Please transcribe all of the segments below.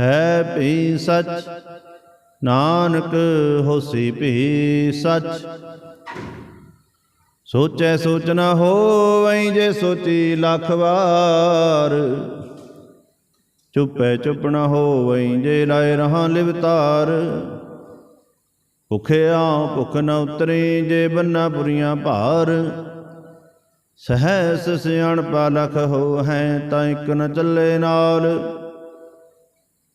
ਹੈ ਭੀ ਸੱਚ, ਨਾਨਕ ਹੋਸੀ ਭੀ ਸੱਚ। ਸੋਚੈ ਸੋਚ ਨਾ ਹੋਵਈ ਜੇ ਸੋਚੀ ਲੱਖ ਵਾਰ। ਚੁੱਪੈ ਚੁੱਪ ਨਾ ਹੋਵਈ ਜੇ ਲਾਇ ਰਹਾ ਲਿਵਤਾਰ ਭੁਖਿਆ ਭੁਖ ਨ ਉਤਰੇ ਜੇ ਬੰਨਾ ਪੁਰੀਆਂ ਭਾਰ। ਸਹੈਸ ਸਿਆਣ ਪਾਲਖ ਹੋ ਹੈ ਤਾਂ ਇੱਕ ਨ ਚੱਲੇ ਨਾਲ।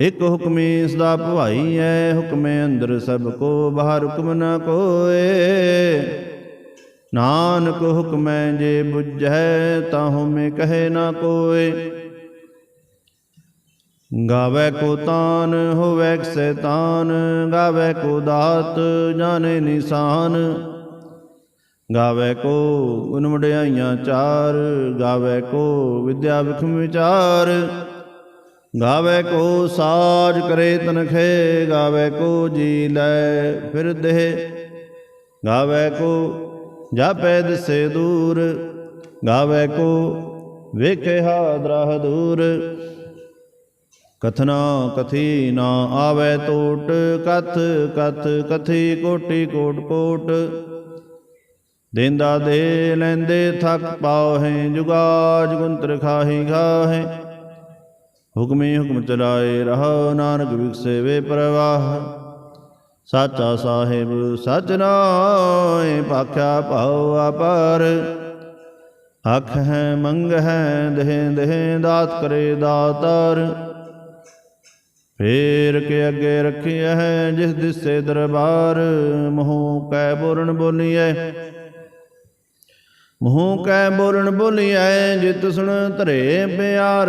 ਇਕ ਹੁਕਮੀ ਸਦਾ ਭਵਾਈ ਹੈ ਹੁਕਮੇ ਅੰਦਰ ਸਭ ਕੋ, ਬਾਹਰ ਹੁਕਮ ਨ ਕੋਏ। ਨਾਨਕ ਹੁਕਮੈ ਜੇ ਬੁਝੈ ਤਾਹੂ ਮੇ ਕਹੇ ਨਾ ਕੋਏ। ਗਾਵੇ ਕੋ ਤਾਨ, ਹੋਵੇ ਸੈਤਾਨ, ਗਾਵੇ ਕੋ ਦਾਤ, ਜਾਣੇ ਨਿਸ਼ਾਨ। ਗਾਵੇ ਕੋ ਗੁਣ ਵਡਿਆਈਆਂ ਚਾਰ, ਗਾਵੇ ਕੋ ਵਿਦਿਆ ਵਿਖਮ ਵਿਚਾਰ। ਗਾਵੇ ਕੋ ਸਾਜ ਕਰੇ ਤਨਖੇ, ਗਾਵੇ ਕੋ ਜੀ ਲੈ ਫਿਰ ਦੇਹ। ਗਾਵੇ ਕੋ ਜਾਪੈ ਦਿਸੇ ਦੂਰ, ਗਾਵੇ ਕੋ ਵੇਖੇ ਹਾਦਰਾ ਦੂਰ ਕਥਨਾ ਕਥੀ ਨਾ ਆਵੇ ਟੋਟ, ਕਥ ਕਥ ਕਥੀ ਕੋਟੀ ਕੋਟ ਕੋਟ ਦੇਂਦਾ ਦੇ ਲੈਂਦੇ ਥਕ ਪਾਹੇ, ਜੁਗਾਜ ਗੁੰਤਰ ਖਾਹੀ ਖਾਹੇ ਹੁਕਮੇ ਹੁਕਮ ਚਲਾਏ ਰਹਾ ਨਾਨਕ ਵਿਖਸੇ ਵੇ ਪ੍ਰਵਾਹ। ਸਾਚਾ ਸਾਹਿਬ ਸਚ ਨਾਏ ਭਾਖਿਆ ਭਾਉ ਅਪਰ ਅਖ ਹੈ, ਮੰਗ ਹੈ, ਦੇਹ ਦੇਹ ਦਾਤ ਕਰੇ ਦਾਤਾਰ। ਫੇਰ ਕੇ ਅੱਗੇ ਰੱਖਿਆ ਹੈ ਜਿਸ ਦਿਸੇ ਦਰਬਾਰ, ਮੋਹ ਕੈ ਬੋਲਣ ਬੋਲੀਐ। ਮੂੰਹ ਕੈ ਬੋਲਣ ਬੋਲੀਐ, ਜਿਤ ਸੁਣ ਧਰੇ ਪਿਆਰ।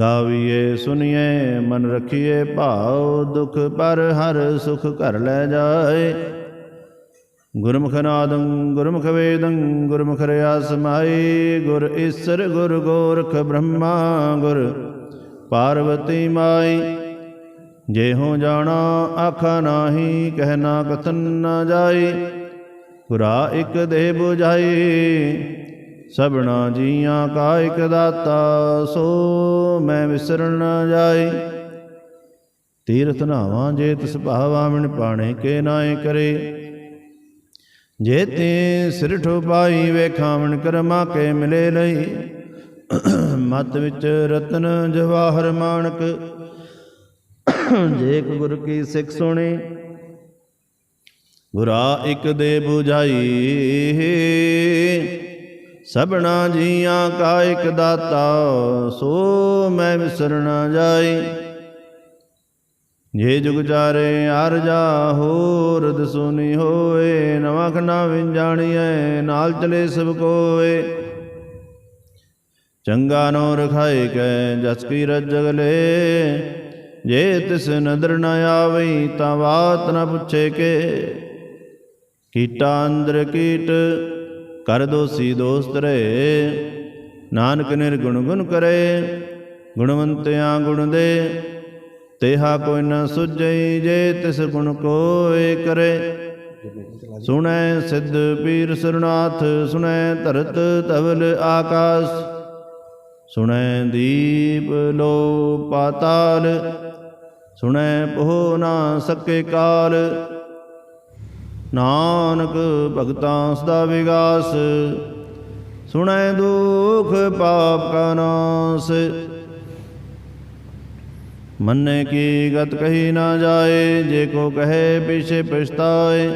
ਗਾਵੀਏ, ਸੁਨੀਏ, ਮਨ ਰਖੀਏ, ਭਾਉ ਦੁਖ ਪਰ ਹਰ ਸੁਖ ਘਰ ਲੈ ਜਾਏ। ਗੁਰਮੁਖ ਨਾਦੰ, ਗੁਰਮੁਖ ਵੇਦੰ, ਗੁਰਮੁਖ ਰਿਆ ਸਮਾਈ ਗੁਰ ਈਸਰ, ਗੁਰ ਗੋਰਖ ਬ੍ਰਹਮਾ, ਗੁਰ ਪਾਰਵਤੀ ਮਾਈ। ਜੇ ਹੋ ਜਾਣਾ, ਆਖਾ ਨਾਹੀ ਕਹਿਣਾ ਕਥਨ ਨਾ ਜਾਈ। ਪੁਰਾ ਇਕ ਦੇ 부ਝਾਈ ਸਭਨਾ ਜੀਆਂ ਕਾ ਇਕ ਦਾਤਾ, ਸੋ ਮੈਂ ਵਿਸਰਨ ਨਾ ਜਾਈ ਤੀਰਥ ਨਾਵਾਂ ਜੇ ਤਿਸ ਭਾਵਾ ਮਿਣ ਪਾਣੇ ਕੇ ਨਾਏ ਕਰੇ। ਜੇ ਤੇ ਸਿਰ ਠੋਪਾਈ ਵੇਖਾਵਣ ਕਰਮਾ ਕੇ ਮਿਲੇ ਲਈ ਮਤ ਵਿੱਚ ਰਤਨ ਜਵਾਹਰ ਮਾਨਕ ਜੇ ਗੁਰ ਕੀ ਸਿੱਖ ਸੁਣੇ, ਗੁਰਾ ਇਕ ਦੇ 부ਝਾਈ ਸਭਨਾ ਜੀਆਂ ਕਾ ਇਕ ਦਾਤਾ, ਸੋ ਮੈਂ ਵਿਸਰ ਨਾ ਜਾਈ। ਜੇ ਜੁਗ ਚਾਰੇ ਅਰਜਾ ਹੋਰ ਦਸੂਨੀ ਹੋਏ, ਨਵਾਂ ਖੰਡਾ ਵਿੰਜਾਣੀਐ ਨਾਲ ਚਲੇ ਸਭ ਕੋਏ। ਚੰਗਾ ਨੋ ਰਖਾਏ ਕੈ, ਜਸ ਕੀ ਰਜਗਲੇ ਜੇ ਤਿਸ ਨਦਰ ਨ ਆਵਈ, ਤਾਂ ਬਾਤ ਨ ਪੁੱਛੇ ਕੇ। ਕੀਟਾਂ ਅੰਦਰ ਕੀਟ ਕਰ ਦੋਸੀ ਦੋਸਤ ਰਹੇ। ਨਾਨਕ ਨਿਰਗੁਣ ਗੁਣ ਕਰੇ, ਗੁਣਵੰਤਿਆਂ ਗੁਣ ਦੇ। ਤੇਹਾ ਕੋਈ ਨਾ ਸੁਝਈ ਜੇ ਤਿਸ ਗੁਣ ਕੋਏ ਕਰੇ। ਸੁਣੈ ਸਿੱਧ ਪੀਰ ਸਰਨਾਥ ਸੁਣੈ ਧਰਤ ਧਵਲ ਆਕਾਸ। ਸੁਣੈ ਦੀਪ ਲੋ ਪਾਤਾਲ, ਸੁਣੈ ਪੋ ਨਾ ਸਕੇ ਕਾਲ। ਨਾਨਕ ਭਗਤਾਂ ਸਦਾ ਵਿਗਾਸ, ਸੁਣੈ ਦੁਖ ਪਾਪ ਕਾ ਨਾਸ। ਮੰਨੇ ਕੀ ਗਤ ਕਹੀ ਨਾ ਜਾਏ, ਜੇ ਕੋ ਕਹੇ ਪਿਛੇ ਪਛਤਾਏ।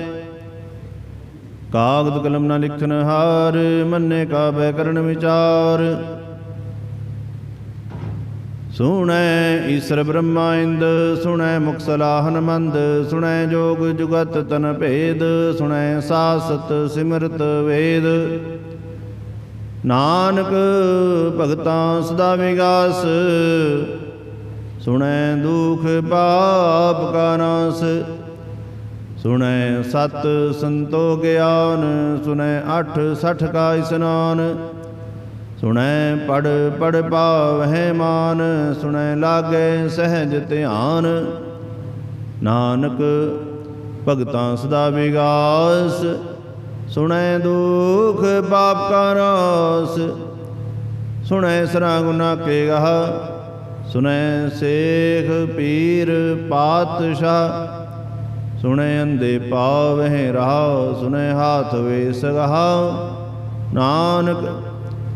ਕਾਗਦ ਕਲਮ ਨਾ ਲਿਖਨ ਹਾਰ ਮੰਨੇ ਕਾ ਬੈ ਕਰਨ ਵਿਚਾਰ। ਸੁਣੈ ਈਸ਼ਰ ਬ੍ਰਹਮਾ ਇੰਦ, ਸੁਣੈ ਮੁਕਸਲਾ ਸਲਾਹਨ ਸੁਣੈ ਜੋਗ ਜੁਗਤ ਤਨ ਭੇਦ, ਸੁਣੈ ਸਾਸਤ ਸਿਮਰਤ ਵੇਦ। ਨਾਨਕ ਭਗਤਾਂ ਸਦਾ ਵਿਗਾਸ, ਸੁਣੈ ਦੁਖ ਪਾਪ ਕਾ ਨਾਸ, ਸੁਣੈ ਸਤ ਸੰਤੋ ਗਿਆਨ, ਸੁਣੈ ਅਠ ਸਠ ਕਾ ਇਸਨਾਨ। ਸੁਣੈ ਪੜ ਪੜ ਪਾਵਹਿ ਮਾਨ, ਸੁਣੈ ਲਾਗੇ ਸਹਿਜ ਧਿਆਨ। ਨਾਨਕ ਭਗਤਾਂ ਸਦਾ ਵਿਗਾਸ, ਸੁਣੈ ਦੁਖ ਪਾਪ ਕਾ ਨਾਸ ਸੁਣੈ ਸਰਾ ਗੁਨਾ ਕੇ ਗਹ, ਸੁਣੈ ਸੇਖ ਪੀਰ ਪਾਤਸ਼ਾਹ। ਸੁਣੈ ਅੰਦੇ ਪਾਵਹਿ ਰਾਹ, ਸੁਣੈ ਹਾਥ ਵੇ ਸਗਹਾ। ਨਾਨਕ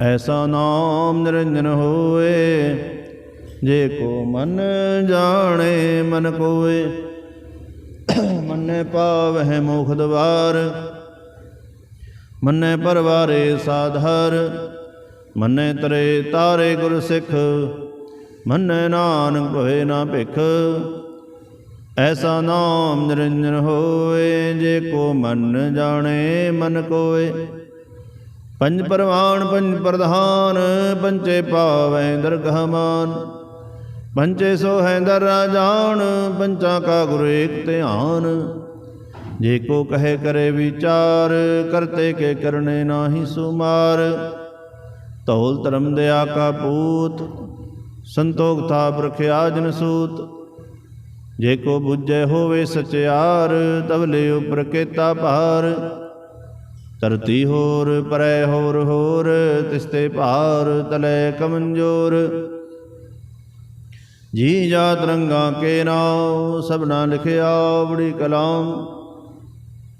ਐਸਾ ਨਾਮ ਨਿਰੰਜਨ ਹੋਏ, ਜੇ ਕੋ ਮਨ ਜਾਣੇ ਮਨ ਕੋਏ। ਮੰਨੈ ਪਾਵਹਿ ਮੋਖ ਦਵਾਰ, ਮੰਨੇ ਪਰਵਾਰੇ ਸਾਧਰ ਮੰਨੇ ਤਰੇ ਤਾਰੇ ਗੁਰ ਸਿੱਖ, ਮੰਨੈ ਨਾਨਕ ਹੋਏ ਨਾ ਭਿਖ। ਐਸਾ ਨਾਮ ਨਿਰੰਜਨ ਹੋਏ, ਜੇ ਕੋ ਮਨ ਜਾਣੇ ਮਨ ਕੋਏ। ਪੰਜ ਪਰਵਾਨ, ਪੰਜ ਪ੍ਰਧਾਨ ਪੰਚੇ ਪਾਵੈ ਦਰਗਹ ਮਾਨ। ਪੰਚੇ ਸੋ ਹੈ ਦਰ ਰਾਜਾਨ ਪੰਚਾ ਕਾ ਗੁਰ ਏਕ ਧਿਆਨ। ਜੇ ਕੋ ਕਹੇ ਕਰੇ ਵਿਚਾਰ, ਕਰਤੇ ਕੇ ਕਰਨੇ ਨਾਹੀ ਸੁਮਾਰ। ਧੌਲ ਧਰਮ ਦਇਆ ਕਾ ਪੂਤ, ਸੰਤੋਖ ਥਾ ਰਖਿਆ ਜਨ ਸੂਤ। ਜੇ ਕੋ ਬੁੱਝੇ ਹੋਵੇ ਸਚਿਆਰ, ਤਵਲੇ ਉਪਰ ਕੇਤਾ ਭਾਰ। ਧਰਤੀ ਹੋਰ, ਪਰੈ ਹੋਰ ਹੋਰ, ਤਿਸਤੇ ਭਾਰ ਤਲੇ ਕਮੰਜੋਰ। ਜੀ ਜਾ ਰੰਗਾ ਕੇ ਨਾਉ, ਸਭਨਾ ਲਿਖਿਆ ਬੜੀ ਕਲਾਮ।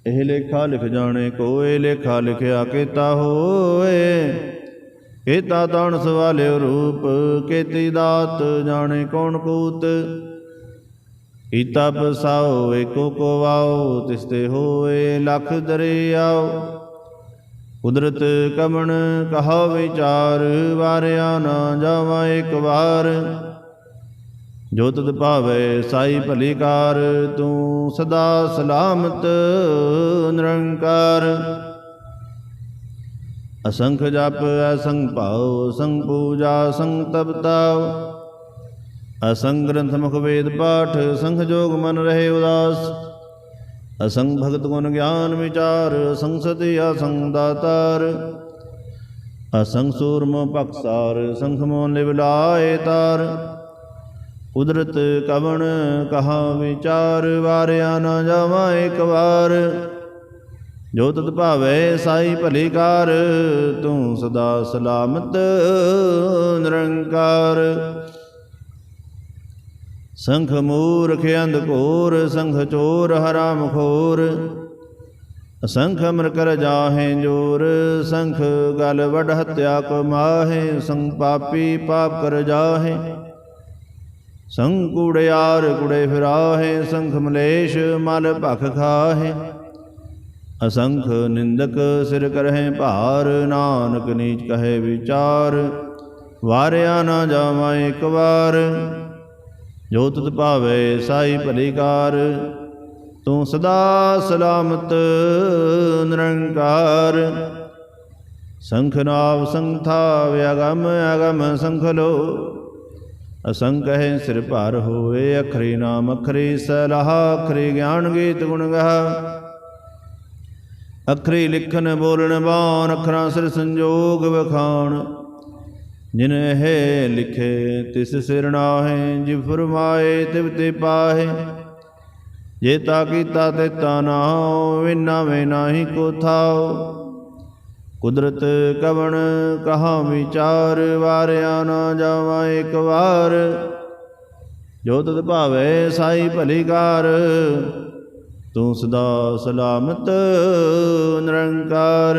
ਇਹ ਲੇਖਾ ਲਿਖ ਜਾਣੇ ਕੋਏ, ਲੇਖਾ ਲਿਖਿਆ ਕੀਤਾ ਹੋਏ। ਕੀਤਾ ਤਾਣ ਸਵਾਲੇ ਰੂਪ, ਕੀਤੀ ਦਾਤ ਜਾਣੇ ਕੌਣ ਕੂਤ। ਕੀਤਾ ਪਸਾਓ ਏਕੋ ਕੋ ਵਾਓ, ਤਿਸਤੇ ਹੋਏ ਲਖ ਦਰਿਆਓ। ਕੁਦਰਤ ਕਮਣ ਕਹਾ ਵਿਚਾਰ, ਵਾਰਿਆ ਨਾ ਜਾਵਾ ਇੱਕ ਵਾਰ। ਜੋ ਤਦ ਭਾਵੇ ਸਾਈ ਭਲੀ ਕਾਰ, ਤੂੰ ਸਦਾ ਸਲਾਮਤ ਨਿਰੰਕਾਰ। ਅਸੰਖ ਜਪ, ਅਸੰਖ ਭਾਉ ਸੰਗ ਪੂਜਾ ਸੰਗ ਤਪਤਾਉ ਅਸੰਗ ਗ੍ਰੰਥ ਮੁਖ ਵੇਦ ਪਾਠ ਸੰਖ ਜੋਗ ਮਨ ਰਹੇ ਉਦਾਸ। ਅਸੰਗ ਭਗਤ ਗੁਣ ਗਿਆਨ ਵਿਚਾਰ ਅਸੰਗ ਸਤੀ ਅਸੰਗ ਦਾਤਾਰ ਅਸੰਗ ਸੂਰਮ ਪਖਸਾਰ ਸੰਖ ਮੋਨ ਲਿਵ ਤਾਰ। ਕੁਦਰਤ ਕਵਣ ਕਹਾ ਵਿਚਾਰ, ਵਾਰਿਆ ਨਾ ਜਾਵਾ ਇੱਕ ਵਾਰ। ਜੋ ਤਤ ਭਾਵੇ ਸਾਈ ਭਲੀ ਕਾਰ, ਤੂੰ ਸਦਾ ਸਲਾਮਤ ਨਿਰੰਕਾਰ। ਸੰਖ ਮੂਰਖ ਅੰਧ ਘੋਰ, ਸੰਖ ਚੋਰ ਹਰਾ ਮਖੋਰ। ਅਸੰਖ ਅਮਰ ਕਰ ਜਾਹੇ ਜੋਰ, ਸੰਖ ਗਲ ਵਡ ਹਤਿਆ ਕੋ ਮਾਹੇ, ਸੰਗ ਪਾਪੀ ਪਾਪ ਕਰ ਜਾਹੇ। ਸੰਗ ਕੂੜਿਆਰ ਕੁੜੇ ਫਿਰਾਹੇ, ਸੰਖ ਮਲੇਸ਼ ਮਲ ਭਖ ਖਾਹੇ। ਅਸੰਖ ਨਿੰਦਕ ਸਿਰ ਕਰਹਿ ਭਾਰ, ਨਾਨਕ ਨੀਚ ਕਹੇ ਵਿਚਾਰ। ਵਾਰਿਆ ਨਾ ਜਾਵਾਂ ਇੱਕ ਵਾਰ। ਜੋ ਤੁਧ ਭਾਵੇ ਸਾਈ ਭਲੀ ਤੂੰ ਸਦਾ ਸਲਾਮਤ ਨਿਰੰਕਾਰ। ਸੰਖ ਨਾਵ ਸੰਥਾ ਵਿਅਗਮ ਅਗਮ ਸੰਖ ਲੋ। ਅਸੰਖ ਹੈ ਸਿਰ ਭਾਰ ਹੋਵੇ, ਅਖਰੀ ਨਾਮ ਅਖਰੀ ਸਲਾਹ, ਅਖਰੀ ਗਿਆਨ ਗੀਤ ਗੁਣ ਗਾਹ। ਅਖਰੀ ਲਿਖਨ ਬੋਲਣ ਬਾਣ, ਅਖਰਾਂ ਸਿਰ ਸੰਜੋਗ ਵਖਾਣ। ਜਿਨ ਲਿਖੇ, ਤਿਸ ਸਿਰ ਨਾਹੇ, ਜਿ ਫਰਮਾਏ, ਤਿਵ ਤੇ ਪਾਹੇ। ਜੇ ਤਾ ਕੀਤਾ ਤੇ ਤਾ ਨਾਉ ਵਿਨਾ ਵੇ ਨਾਹੀ ਕੋ ਥਾਓ। ਕੁਦਰਤ ਕਵਣ ਕਹਾ ਵਿਚਾਰ, ਵਾਰਿਆ ਨਾ ਜਾਵਾ ਇੱਕ ਵਾਰ। ਜੋ ਤਤ ਭਾਵੇ ਸਾਈ ਭਲੀ ਕਾਰ ਤੂੰ ਸਦਾ ਸਲਾਮਤ, ਨਿਰੰਕਾਰ।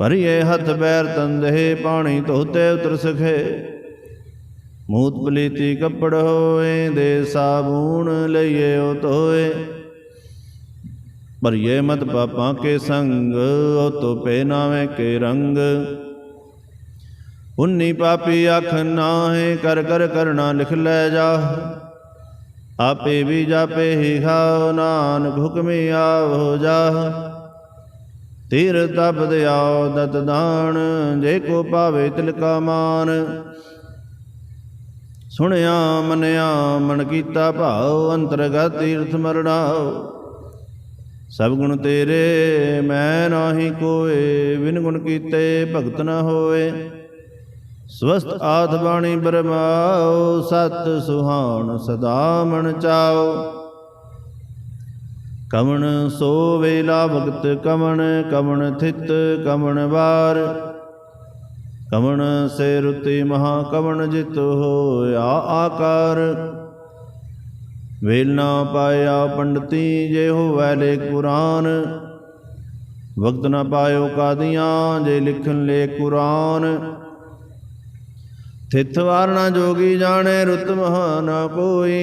ਭਰੀਏ ਹੱਥ ਪੈਰ ਤੰਦੇ ਪਾਣੀ ਧੋਤੇ ਉਤਰ ਸਖੇ। ਮੂਤ ਪਲੀਤੀ ਕੱਪੜ ਹੋਏ, ਦੇ ਸਾਬੂਣ ਲਈਏ ਉਹ ਧੋਏ। ਭਰੀਏ ਮਤ ਪਾਪਾਂ ਕੇ ਸੰਗ, ਉਹ ਤੋ ਪੇ ਨਾਵੇਂ ਕੇ ਰੰਗ। ਉਨੀ ਪਾਪੀ ਅੱਖ ਨਾਹੇ, ਕਰ ਕਰ ਕਰਨਾ ਲਿਖ ਲੈ ਜਾ। ਆਪੇ ਵੀ ਜਾਪੇ ਹੀ ਖਾਓ, ਨਾਨਕ ਹੁਕਮੀ ਆਵੋ ਜਾ। ਤੀਰ ਤਪ ਦਿਆਓ ਦਤ ਦਾਨ, ਜੇ ਕੋ ਪਾਵੇ ਤਿਲ ਕਾ ਮਾਨ। ਸੁਣਿਆ, ਮਨਿਆ, ਮਨ ਕੀਤਾ ਭਾਉ, ਅੰਤਰਗਤ ਤੀਰਥ ਮਰਣਾਓ ਸਭ ਗੁਣ ਤੇਰੇ, ਮੈਂ ਨਾਹੀ ਕੋਏ, ਬਿਨ ਗੁਣ ਕੀਤੇ ਭਗਤ ਨ ਹੋਏ। ਸਵਸਤ ਆਦ ਬਾਣੀ ਬਰਮਾਓ, ਸਤ ਸੁਹਾਣ ਸਦਾ ਮਨ ਚਾਓ। ਕਵਣ ਸੋ ਵੇਲਾ ਭਗਤ ਕਵਣ ਕਵਣ ਥਿਤ ਕਵਣ ਵਾਰ। ਕਵਣ ਸੇ ਰੁਤੀ ਮਹਾ ਕਵਣ ਜਿਤ ਹੋਇਆ ਆਕਾਰ। ਵੇਲ ਨਾ ਪਾਇਆ ਪੰਡਤੀ ਜੇ ਹੋਵੈ ਲੇ ਕੁਰਾਨ ਵਕਤ ਨਾ ਪਾਇਓ ਕਾਦੀਆਂ ਜੇ ਲਿਖਣ ਲੇ ਕੁਰਾਨ। ਥਿਤ ਵਾਰਣਾ ਜੋਗੀ ਜਾਣੇ ਰੁਤ ਮਹਾ ਨਾ ਕੋਈ।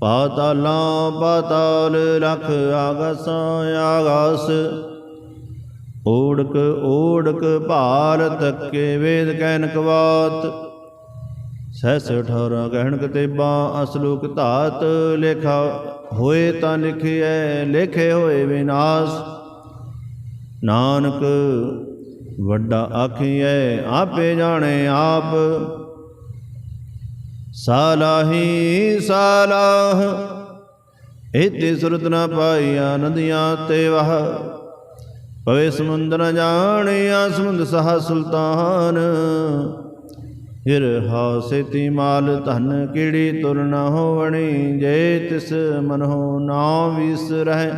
ਪਾਤਾਲਾਂ ਪਾਤਾਲ ਲਖ ਆਗਸਾਂ ਆਗਾਸ ਓੜਕ ਓੜਕ ਭਾਲ ਤੱਕੇ ਵੇਦ ਕੈਨਕ ਕਵਾਤ। ਸਹਿਸ 18 ਕਹਿਣ ਕਿਤਾਬਾਂ ਅਸਲੂਕ ਧਾਤ। ਲੇਖਾ ਹੋਏ ਤਾਂ ਲਿਖਿਐ, ਲੇਖੇ ਹੋਏ ਵਿਨਾਸ਼। ਨਾਨਕ ਵੱਡਾ ਆਖੀਐ, ਆਪੇ ਜਾਣੇ ਆਪ। ਸਾਲਾਹੀ ਸਾਲਾਹ। ਇਤੇ ਸੁਰਤ ਨਾ ਪਾਈਆ ਨਦੀਆਂ ਤੇ ਵਹ। ਪਵੇ ਸਮੁੰਦਰ ਨ ਜਾਣਿਆ ਸਮੁੰਦ ਸਹਾ ਸੁਲਤਾਨ। ਹਿਰ ਹਾਸੇਤੀ ਮਾਲ ਧਨ ਕਿੜੀ ਤੁਰ ਨ ਹੋਵਣੀ, ਜੇ ਤਿਸ ਮਨੋ ਨਾ ਵਿਸਰਹਿ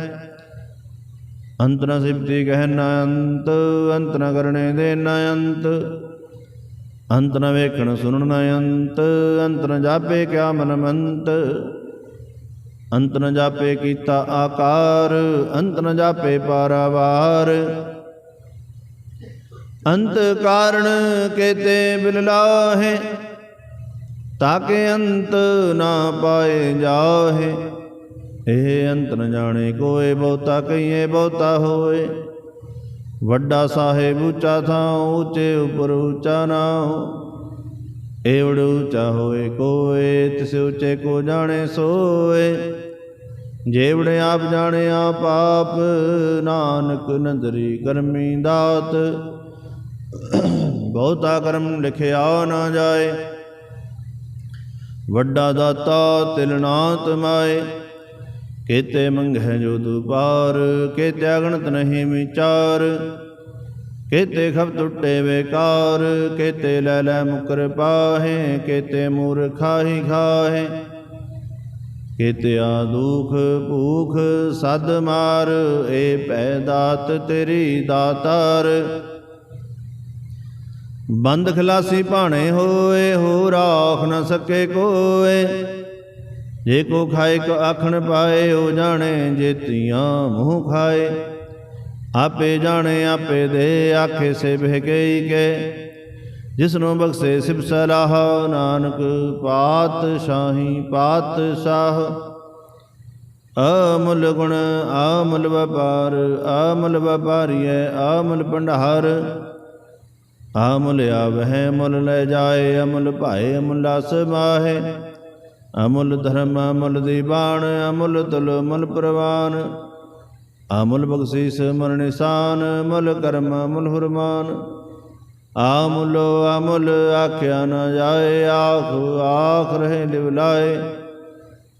ਅੰਤ ਨ ਸਿਪਤੀ ਕਹਿ ਨ ਅੰਤ ਅੰਤ ਨ ਕਰਨੇ ਦੇ ਨ ਅੰਤ। ਅੰਤ ਨ ਵੇਖਣ ਸੁਣਨ ਨ ਅੰਤ ਅੰਤ ਨ ਜਾਪੇ ਕਿਆ ਮਨ ਮੰਤ। ਅੰਤ ਨ ਜਾਪੇ ਕੀਤਾ ਆਕਾਰ, ਅੰਤ ਨ ਜਾਪੇ ਪਾਰਾਵਾਰ। ਅੰਤ ਕਾਰਣ ਕੇਤੇ ਬਿਲ ਲਾਹੇ, ਤਾਕੇ ਅੰਤ ਨਾ ਪਾਏ ਜਾਹੇ। ਇਹ ਅੰਤ ਨ ਜਾਣੇ ਕੋਏ ਬਹੁਤਾ ਕਈਏ ਬਹੁਤਾ ਹੋਏ। ਵੱਡਾ ਸਾਹਿਬ ਉੱਚਾ ਥਾਂ, ਉੱਚੇ ਉਪਰ ਉੱਚਾ ਨਾਉ। ਏਵੜ ਉੱਚਾ ਹੋਏ ਕੋਏ, ਤਿਸ ਉੱਚੇ ਕੋ ਜਾਣੇ ਸੋਏ। ਜੇਵੜ ਆਪ ਜਾਣੇ ਆਪ ਆਪ, ਨਾਨਕ ਨੰਦਰੀ ਕਰਮੀ ਦਾਤ। ਬਹੁਤਾ ਕਰਮ ਲਿਖਿਆ ਨਾ ਜਾਏ। ਵੱਡਾ ਦਾਤਾ ਤਿਲ ਨਾ ਤਮਾਏ ਕੇਤੇ ਮੰਗਹਿ ਜੋ ਤੂ ਪਾਰ ਕੇਤੇ ਅਗਣਤ ਨਹੀਂ ਵਿਚਾਰ, ਕੇਤੇ ਖਬ ਟੁੱਟੇ ਵੇਕਾਰ, ਕੇਤੇ ਲੈ ਲੈ ਮੁਕਰ ਪਾਹੇ, ਕੇਤੇ ਮੂਰਖਾਹੀ ਖਾਹੇ, ਕੇਤੇ ਆ ਦੁਖ ਭੂਖ ਸਦ ਮਾਰ, ਏ ਪੈ ਦਾਤ ਤੇਰੀ ਦਾਤਾਰ। ਬੰਦ ਖਲਾਸੀ ਭਾਣੇ ਹੋਏ ਹੋ ਰਾਖ ਨ ਸਕੇ ਕੋਏ ਜੇ ਕੋ ਖਾਏ ਕੋ ਆਖਣ ਪਾਏ, ਉਹ ਜਾਣੇ ਜੇਤੀਆਂ ਮੂੰਹ ਖਾਏ। ਆਪੇ ਜਾਣੇ, ਆਪੇ ਦੇ ਆਖੇ ਸੇ ਬਹਿ ਗਈ ਕੇ। ਜਿਸਨੂੰ ਬਖਸ਼ੇ ਸਿਬ ਸਲਾਹ, ਨਾਨਕ ਪਾਤ ਸ਼ਾਹੀ ਪਾਤ ਸ਼ਾਹ ਅਮੁੱਲ ਗੁਣ, ਆਮਲ ਵਪਾਰ ਅਮੁੱਲ ਵਪਾਰੀਐ ਅਮੁੱਲ ਭੰਡਾਰ। ਅਮੁੱਲ ਆਵਹਿ, ਮੁੱਲ ਲੈ ਜਾਏ, ਅਮਲ ਭਾਏ, ਅਮੁੱਲਾ ਸਮਾਹੇ ਅਮੁੱਲ ਧਰਮ, ਅਮੁੱਲ ਦੀਵਾਨ, ਅਮੁੱਲ ਤੁਲ ਮੁੱਲ ਪ੍ਰਵਾਨ। ਅਮੁੱਲ ਬਖਸ਼ੀਸ ਮਨ ਨਿਸ਼ਾਨ ਮੁੱਲ ਕਰਮ ਮੁੱਲ ਹੁਰਮਾਨ। ਆਮੁੱਲ, ਅਮੁੱਲ ਆਖਿਆ ਨ ਜਾਏ, ਆਖ ਆਖ ਰਹੇ ਲਿਵ ਲਾਏ।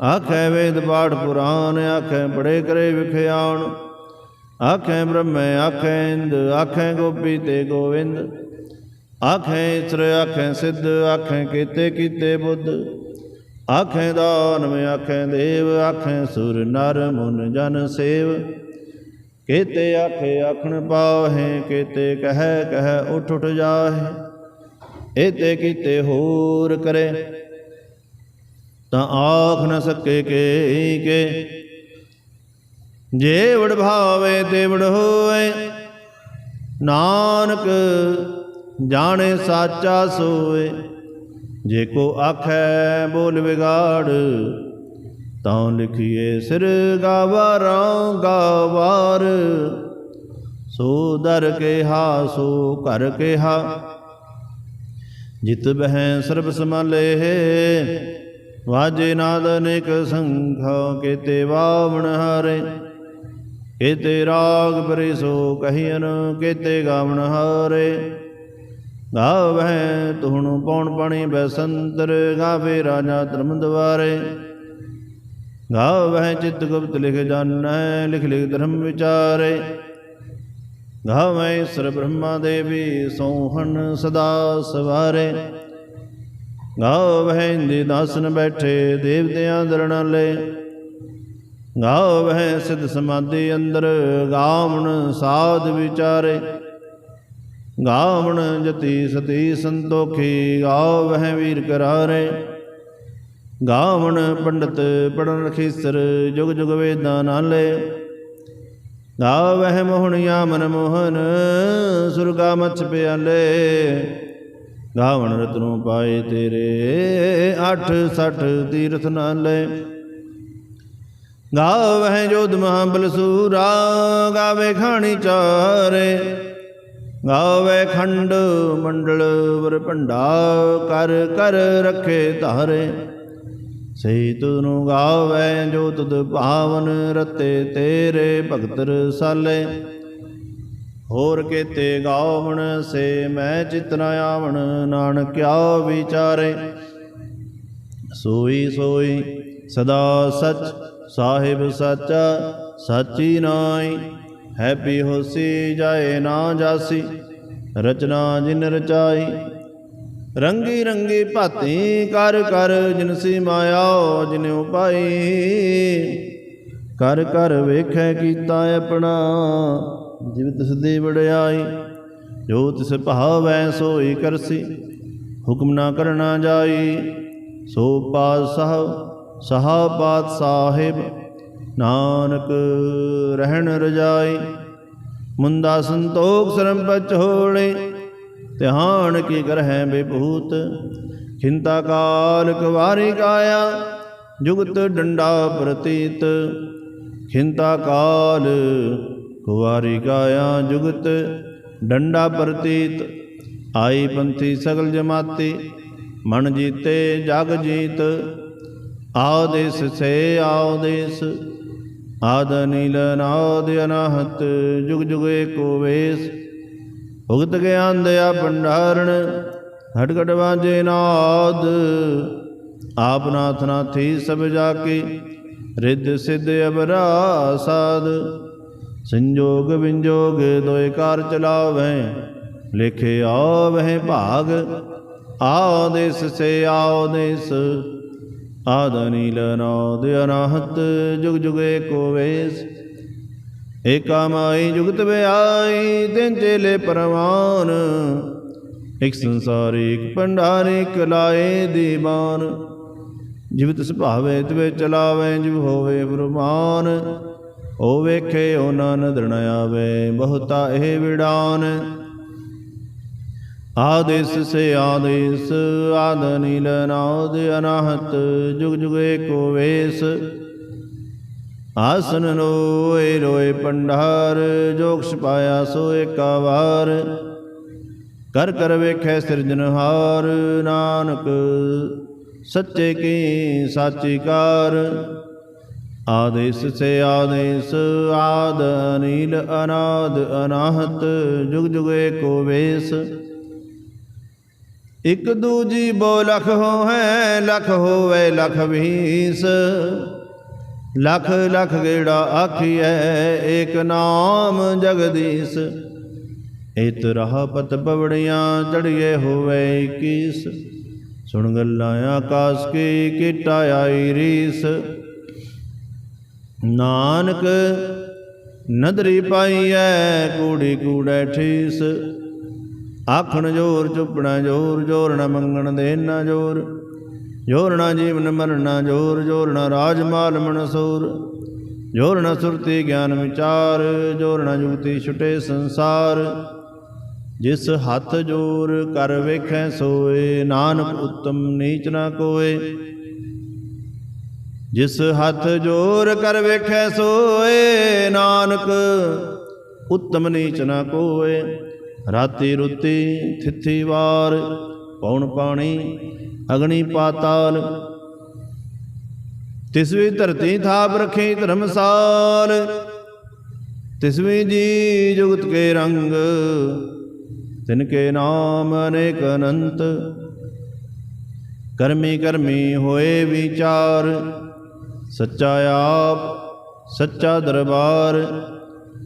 ਆਖੇ ਵੇਦ ਪਾਠ ਪੁਰਾਨ, ਆਖੇ ਬੜੇ ਕਰੇ ਵਿਖਿਆਣ ਆਖੇ ਬ੍ਰਹਮੇ, ਆਖੇ ਇੰਦ, ਆਖੇ ਗੋਪੀ ਤੇ ਗੋਵਿੰਦ। ਆਖੇ ਇਸਰ ਆਖੇ ਸਿੱਧ, ਆਖੇ ਕੀਤੇ ਕੀਤੇ ਬੁੱਧ। ਆਖੇ ਦਾਨਵ ਆਖੇ ਦੇਵ, ਆਖੇ ਸੁਰ ਨਰ ਮੁਨ ਜਨ ਸੇਵ। ਕੇਤੇ ਆਖੇ ਆਖਣ ਪਾਹੇ, ਕੇਤੇ ਕਹਿ ਕਹਿ ਉਠ ਉਠ ਜਾਹੇ। ਏਤੇ ਕੀਤੇ ਹੋਰ ਕਰੇ, ਤਾਂ ਆਖ ਨ ਸਕੇ ਕੇ ਕੇ। ਜੇ ਵਡ ਭਾਵੇ ਤੇ ਵੜ ਹੋਏ, ਨਾਨਕ ਜਾਣੇ ਸਾਚਾ ਸੋਏ। ਜੇ ਕੋ ਆਖੈ ਬੋਲ ਵਿਗਾੜ, ਤਾਂ ਲਿਖੀਏ ਸਿਰ ਗਾਵਾਰਾਂ ਗਾਵਾਰ। ਸੋ ਦਰ ਕਿਹਾ, ਸੋ ਘਰ ਕੇ ਹਾ ਜਿਤ ਬਹਿ ਸਰਬ ਸਮਾਲੇ ਵਾਜੇ ਨਾਦ ਅਨੇਕ ਸੰਖਾ ਕੇਤੇ ਵਾਵਣ ਹਾਰੇ। ਕੇਤੇ ਰਾਗ ਪਰੇ ਸੋ ਕਹੀਨ ਕੇਤੇ ਗਾਵਣ ਹਾਰੇ। ਗਾਵਹਿ ਤੁਹਣੁ ਪੌਣ ਪਾਣੀ ਬੈਸੰਤਰ, ਗਾਵੇ ਰਾਜਾ ਧਰਮ ਦਵਾਰੇ ਗਾਵਹਿ ਚਿਤ ਗੁਪਤ ਲਿਖ ਜਾਣੈ, ਲਿਖ ਲਿਖ ਧਰਮ ਵਿਚਾਰੇ। ਗਾਵਹਿ ਸਰ ਬ੍ਰਹਮਾ ਦੇਵੀ ਸੋਹਣ ਸਦਾ ਸਵਾਰੇ। ਗਾਵਹਿ ਇੰਦੇ ਦਾਸਨ ਬੈਠੇ ਦੇਵਤਿਆਂ ਦਰਣਾਲੇ। ਗਾਵਹਿ ਸਿਧ ਸਮਾਧੀ ਅੰਦਰ, ਗਾਵਣ ਸਾਧ ਵਿਚਾਰੇ। ਗਾਵਣ ਜਤੀ ਸਤੀ ਸੰਤੋਖੀ ਗਾਵਹਿ ਵੀਰ ਕਰਾਰੇ। ਗਾਵਣ ਪੰਡਤ ਪੜਨ ਰਖੀਸਰ ਜੁਗ ਜੁਗ ਵੇਦਾਂ ਨਾਲੇ। ਗਾਵਹਿ ਮੋਹਣਿਆ ਮਨ ਮੋਹਨ ਸੁਰਗਾ ਮਛ ਪਿਆਲੇ। ਗਾਵਣ ਰਤਨੋਂ ਪਾਏ ਤੇਰੇ 8 60 ਤੀਰਥ ਨਾਲੇ। ਗਾਵਹਿ ਜੋਧ ਮਹਾਬਲ ਸੂਰਾ ਗਾਵੇ ਖਾਣੀ ਚਾਰੇ। ਗਾਵੇ ਖੰਡ ਮੰਡਲ ਵਰ ਭੰਡਾ, ਕਰ ਕਰ ਰੱਖੇ ਧਾਰੇ। ਸਹੀ ਤੂੰ ਗਾਵੇ ਜੋ ਤੁਧ ਭਾਵਨ ਰਤੇ ਤੇਰੇ ਭਗਤ ਰਸਾਲੇ ਹੋਰ ਕੇਤੇ ਗਾਵਣ ਸੇ ਮੈਂ ਚਿਤਨਾ ਆਵਣ ਨਾਨਕਿਆ ਵਿਚਾਰੇ। ਸੋਈ ਸੋਈ, ਸਦਾ ਸਚ, ਸਾਹਿਬ ਸਾਚਾ, ਸਾਚੀ ਨਾਈ ਹੈਪੀ ਹੋਸੀ ਜਾਏ ਨਾ ਜਾਸੀ। ਰਚਨਾ ਜਿਨ ਰਚਾਈ ਰੰਗੀ ਰੰਗੀ ਭਾਤੀ ਕਰ ਕਰ ਜਿਨਸੀ ਮਾਇਆ, ਜਿਨ ਉਪਾਈ। ਕਰ ਕਰ ਵੇਖੈ ਕੀਤਾ ਆਪਣਾ, ਜਿਵ ਤਿਸ ਦੀ ਵਡਿਆਈ। ਜੋ ਤਿਸ ਭਾਵੈ ਸੋਈ ਕਰਸੀ, ਹੁਕਮ ਨਾ ਕਰਨਾ ਜਾਈ। ਸੋ ਪਾਤਸ਼ਾਹ, ਸਹਾ ਪਾਤਸ਼ਾਹਿਬ ਨਾਨਕ ਰਹਿਣ ਰਜਾਈ ਮੁੰਦਾ ਸੰਤੋਖ ਸਰਮ ਪਚ ਹੋਲੇ ਧਿਆਨ ਕੀ ਕਰਹਿ ਬਿਭੂਤ ਚਿੰਤਾ ਕਾਲ ਕਵਾਰੀ ਕਾਇਆ, ਜੁਗਤ ਡੰਡਾ ਪ੍ਰਤੀਤ, ਚਿੰਤਾ ਕਾਲ ਕੁਵਾਰੀ ਕਾਇਆ, ਜੁਗਤ ਡੰਡਾ ਪ੍ਰਤੀਤ, ਆਈ ਪੰਥੀ ਸਗਲ ਜਮਾਤੀ, ਮਨ ਜੀਤੇ ਜਗ ਜੀਤ ਆਦੇਸ ਸੇ ਆਦੇਸ ਆਦ ਨੀਲ ਨਾਦ ਅਨਾਹਤ, ਜੁਗ ਜੁਗ ਏਕੋ ਵੇਸ। ਭੁਗਤ ਗਿਆਨ ਦਇਆ ਭੰਡਾਰਣ ਹਟਕਟ ਵਾਜੇ ਨਾਦ। ਆਪ ਨਾਥ ਨਾਥੀ ਸਭ ਜਾ ਕੇ ਰਿੱਧ ਸਿੱਧ ਅਬਰਾ ਸਾਧ ਸੰਜੋਗ ਵਿੰਜੋਗ ਦੋਇ ਕਾਰ ਚਲਾਵੈ ਲਿਖੇ ਆਵਹਿ ਭਾਗ। ਆਦੇਸ ਸੇ ਆਓ ਦੇਸ ਆਦ ਨੀਲ ਨਾਦ ਅਨਾਹਤ, ਜੁਗ ਜੁਗ ਏਕੋ ਵੇਸ। ਏਕਾ ਮਾਈ ਜੁਗਤ ਵਿਆਈ, ਤਿੰਨ ਚੇਲੇ ਪਰਵਾਨ। ਇਕ ਸੰਸਾਰ, ਇਕ ਭੰਡਾਰ, ਇਕ ਲਾਏ ਦੀਵਾਨ। ਜਿਵ ਤਿਸ ਭਾਵੇ, ਤਿਵੇ ਚਲਾਵੇ, ਜਿਵ ਹੋਵੇ ਫਰਮਾਨ ਹੋ ਵੇਖੇ, ਉਹ ਨਾ ਨਦਰ ਆਵੇ, ਬਹੁਤਾ ਇਹ ਵਿਡਾਨ ਆਦੇਸ ਸੇ ਆਦੇਸ ਆਦ ਨੀਲ ਨਾਦ ਅਨਾਹਤ, ਜੁਗ ਜੁਗ ਏਕੋ ਵੇਸ। ਆਸਨ ਰੋਏ ਰੋਏ ਪੰਡਾਰ, ਜੋਗਸ਼ ਪਾਇਆ ਸੋ ਏਕਾ ਵਾਰ ਕਰ ਕਰ ਵੇਖੈ ਸਿਰਜਨਹਾਰ ਨਾਨਕ ਸੱਚੇ ਕੀ ਸਾਚੀ ਕਾਰ। ਆਦੇਸ ਸੇ ਆਦੇਸ ਆਦ ਅਨੀਲ ਅਨਾਦ ਅਨਾਹਤ, ਜੁਗ ਜੁਗ ਏਕੋ ਵੇਸ। ਇਕ ਦੂਜੀ ਬੋ ਲਖ ਹੋ ਹੈ ਲਖ ਹੋਵੇ ਲਖ ਵੀਸ। ਲਖ ਲਖ ਗੇੜਾ ਆਖੀਐ, ਏਕ ਨਾਮ ਜਗਦੀਸ਼। ਇਤ ਰਹਾ ਪਤ ਪਵੜੀਆਂ ਚੜੀਏ ਹੋਵੇ ਕੀਸ ਸੁਣ ਗੱਲਾਂ ਆਕਾਸ ਕੀ ਕੀਟਾ ਆਈ ਰੀਸ। ਨਾਨਕ ਨਦਰੀ ਪਾਈਐ, ਕੂੜੀ ਕੂੜੈ ਠੀਸ। ਆਖਣ ਜੋਰ ਚੁੱਪਣਾ ਜੋਰ ਜੋਰ ਨ ਮੰਗਣ ਦੇ ਨਾ ਜੋਰ। ਜੋਰ ਨ ਜੀਵਨ ਮਰਨਾ ਜੋਰ ਜੋਰ ਨ ਰਾਜ ਮਾਲ ਮਨਸੂਰ ਜੋਰ ਨ ਸੁਰਤੀ ਗਿਆਨ ਵਿਚਾਰ, ਜੋਰ ਨ ਜੁਗਤੀ ਛੁਟੇ ਸੰਸਾਰ। ਜਿਸ ਹੱਥ ਜੋਰ ਕਰ ਵੇਖੈ ਸੋਏ, ਨਾਨਕ ਉਤਮ ਨੀਚ ਨਾ ਕੋਏ। ਜਿਸ ਹੱਥ ਜੋਰ ਕਰ ਵੇਖੈ ਸੋਏ, ਨਾਨਕ ਉਤਮ ਨੀਚ ਨਾ ਕੋਏ। ਰਾਤੀ ਰੁੱਤੀ ਥਿੱਥੀ ਵਾਰ ਪੌਣ ਪਾਣੀ ਅਗਣੀ ਪਾਤਾਲ। ਤਿਸਵੀ ਧਰਤੀ ਥਾਪ ਰਖੀ ਧਰਮਸਾਲ, ਤਿਸਵੀ ਜੀ ਜੁਗਤ ਕੇ ਰੰਗ, ਤਿਨ ਕੇ ਨਾਮ ਅਨੇਕ ਅਨੰਤ। ਕਰਮੀ ਕਰਮੀ ਹੋਏ ਵਿਚਾਰ, ਸੱਚਾ ਆਪ, ਸੱਚਾ ਦਰਬਾਰ।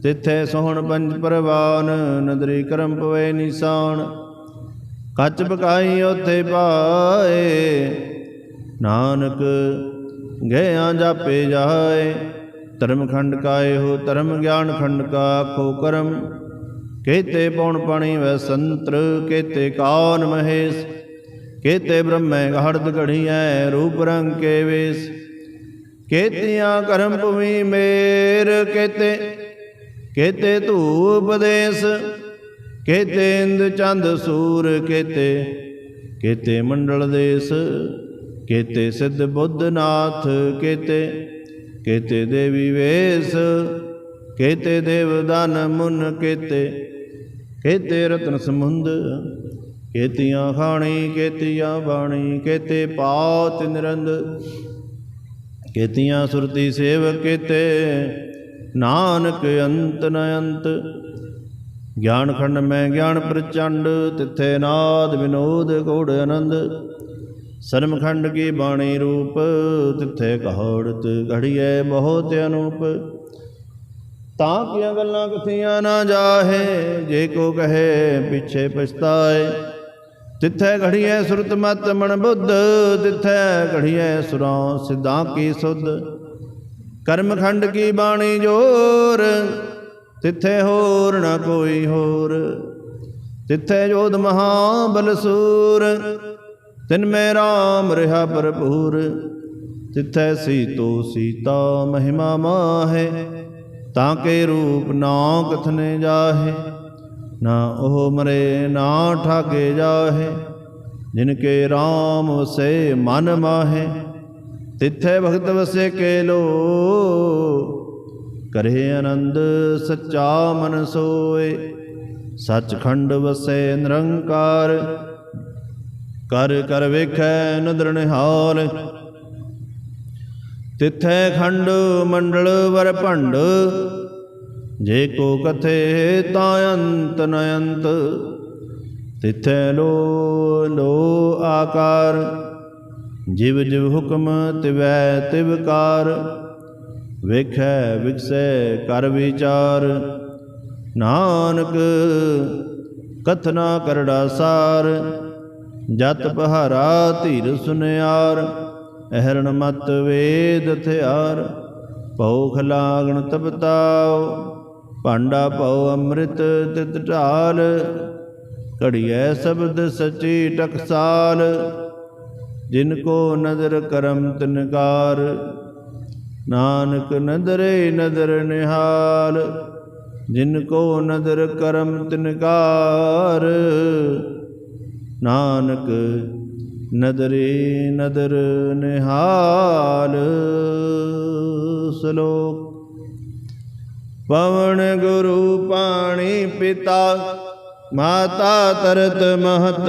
ਤਿੱਥੇ ਸੋਹਣ ਪੰਜ ਪਰਵਾਨ, ਨਦਰੀ ਕਰਮ ਪਵੇ ਨਿਸ਼ਾਨ। ਕੱਚ ਬਕਾਈ ਉਥੇ ਪਾਏ, ਨਾਨਕ ਗਿਆ ਜਾਪੇ ਜਾਏ। ਧਰਮ ਖੰਡ ਕਾਏ ਹੋ ਧਰਮ ਗਿਆਨ ਖੰਡ ਕਾ ਆਖੋ ਕਰਮ। ਕੇਤੇ ਪੌਣ ਪਾਣੀ ਵੈ ਸੰਤਰ, ਕੇਤੇ ਕਾਨ ਮਹੇਸ਼। ਕੇਤੇ ਬ੍ਰਹਮੈ ਗੜਦ ਘੜੀਐ, ਰੂਪ ਰੰਗ ਕੇ ਵੇਸ। ਕੇਤੀਆਂ ਕਰਮ ਭੂਮੀ ਮੇਰ, ਕੇਤੇ ਕੇਤੇ ਧੂਪ ਦੇਸ, ਕੇਤੇ ਇੰਦ ਚੰਦ ਸੂਰ ਕੇਤੇ ਕੇਤੇ ਮੰਡਲ ਦੇਸ, ਕੇਤੇ ਸਿੱਧ ਬੁੱਧਨਾਥ ਕੇਤੇ ਕੇਤੇ ਦੇਵੀ ਵੇਸ, ਕੇਤੇ ਦੇਵ ਮੁਨ ਕੇਤੇ ਕੇਤੇ ਰਤਨ ਸਮੁੰਦ, ਕੇਤੀਆਂ ਖਾਣੀ, ਕੇਤੀਆਂ ਬਾਣੀ, ਕੇਤੇ ਪਾਤ ਨਿਰੰਦ, ਕੇਤੀਆਂ ਸੁਰਤੀ ਸੇਵ ਕੇਤੇ ਨਾਨਕ ਅੰਤ ਨ ਅੰਤ। ਗਿਆਨ ਖੰਡ ਮੈਂ ਗਿਆਨ ਪ੍ਰਚੰਡ, ਤਿੱਥੇ ਨਾਦ ਵਿਨੋਦ ਕੋੜ ਆਨੰਦ। ਸਰਮ ਖੰਡ ਕੀ ਬਾਣੀ ਰੂਪ, ਤਿੱਥੇ ਕਹੜਤ ਘੜੀਏ ਬਹੁਤ ਅਨੂਪ। ਤਾਂ ਕੀਆਂ ਗੱਲਾਂ ਕਥੀਆਂ ਨਾ ਜਾਹੇ, ਜੇ ਕੋ ਕਹੇ ਪਿਛੇ ਪਛਤਾਏ। ਤਿੱਥੈ ਘੜੀਐ ਸੁਰਤ ਮਤ ਮਨ ਬੁੱਧ, ਤਿੱਥੈ ਘੜੀਐ ਸੁਰਾਂ ਸਿਧਾਂ ਕੀ ਸੁਧ। ਕਰਮਖੰਡ ਕੀ ਬਾਣੀ ਜੋਰ? ਤਿੱਥੇ ਹੋਰ ਨਾ ਕੋਈ ਹੋਰ। ਤਿੱਥੇ ਜੋਧ ਮਹਾ ਬਲਸੂਰ ਤਿਨ ਮੈਂ ਰਾਮ ਰਿਹਾ ਭਰਪੂਰ। ਤਿੱਥੈ ਸੀਤੋ ਸੀਤਾ ਮਹਿਮਾ ਮਾਹੇ। ਤਾਂ ਕੇ ਰੂਪ ਨਾ ਕਥਨੇ ਜਾਹੇ। ਨਾ ਉਹ ਮਰੇ ਨਾ ਠਾਗੇ ਜਾਹੇ। ਜਿਨ ਕੇ RAM ਵਸੇ ਮਨ ਮਾਹੇ। ਤਿੱਥੇ ਭਗਤ ਵਸੇ ਕੇ ਲੋ ਕਰੇ ਆਨੰਦ ਸੱਚਾ ਮਨ ਸੋਏ। ਸਚਖੰਡ ਵਸੇ ਨਿਰੰਕਾਰ, ਕਰ ਕਰ ਵੇਖੈ ਨਦਰ ਨਿਹਾਲ। ਤਿੱਥੈ ਖੰਡ ਮੰਡਲ ਵਰ ਭੰਡ, ਜੇ ਕੋ ਕਥੇ ਤਾਂ ਅੰਤ ਨ ਅੰਤ ਤਿਥੈ ਲੋ ਲੋ ਆਕਾਰ ਜਿਵ ਜਿਵ ਹੁਕਮ ਤਿਵੈ ਤਿਵਕਾਰ ਵੇਖੈ ਵਿਗਸੈ ਕਰ ਵਿਚਾਰ। ਨਾਨਕ ਕਥਨਾ ਕਰੜਾ ਸਾਰ, ਜਤ ਪਹਾਰਾ ਧੀਰ ਸੁਨਿਆਰ, ਅਹਰਣ ਮਤ ਵੇਦ ਥਿਆਰ। ਭਉ ਖਲਾਗਣ ਤਪਤਾਉ ਭਾਂਡਾ ਭਉ ਅੰਮ੍ਰਿਤ ਤਿਤ ਢਾਲ। ਘੜੀਐ ਸ਼ਬਦ ਸਚੀ ਟਕਸਾਲ ਜਿਨ ਕੋ ਨਦਰ ਕਰਮ ਤਿਨਕਾਰ ਨਾਨਕ ਨਦਰੇ ਨਦਰ ਨਿਹਾਲ, ਜਿਨ ਕੋ ਨਦਰ ਕਰਮ ਤਿਨਕਾਰ ਨਾਨਕ ਨਦਰੇ ਨਦਰ ਨਿਹਾਲ। ਸ਼ਲੋਕ, ਪਵਨ ਗੁਰੂ ਪਾਣੀ ਪਿਤਾ, ਮਾਤਾ ਤਰਤ ਮਹਤ